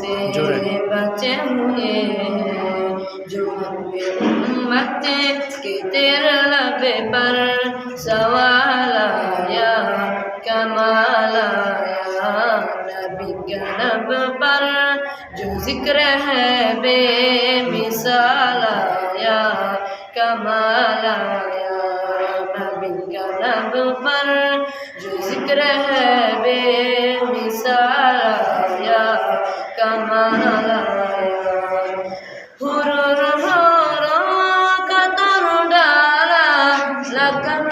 से जोरे। बचे हुए हैं जो अपने उम्मत के तेरे लबे पर सवाल आया कमाल आया नबी का लब पर जो जिक्र है बेमिसाल आया कमाल आया नबी का लब पर जो जिक्र है बेमिसाल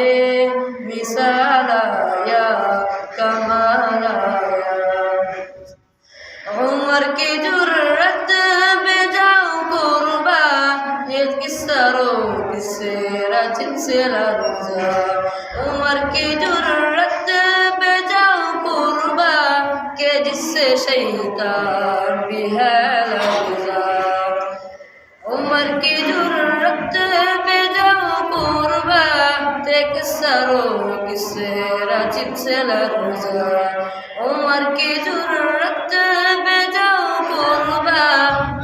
হবে মিসালায়া কামালায়া। উমর কি জুরত বে যাও কুরবা এক কিসরো কিসে রাজিন সে রাজা। উমর কি জুরত বে যাও কুরবা, কে জিসে শৈতান বিহার। ते किस्सा रो किससे रचिन से लर्जा उमर की जरूरत में जाऊं कुर्बा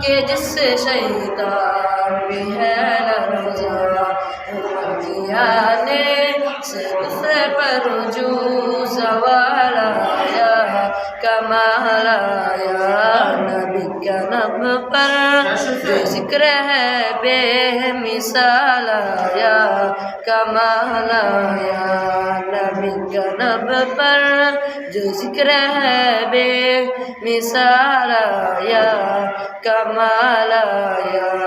के जिससे शैतान भी है लर्जा उमर की आने से दूसरे पर كما لا يا نبيك نبقر رزق رہ بے مثال یا کمال یا نبی کنب پر جو ذکر ہے بے مثال یا کمال یا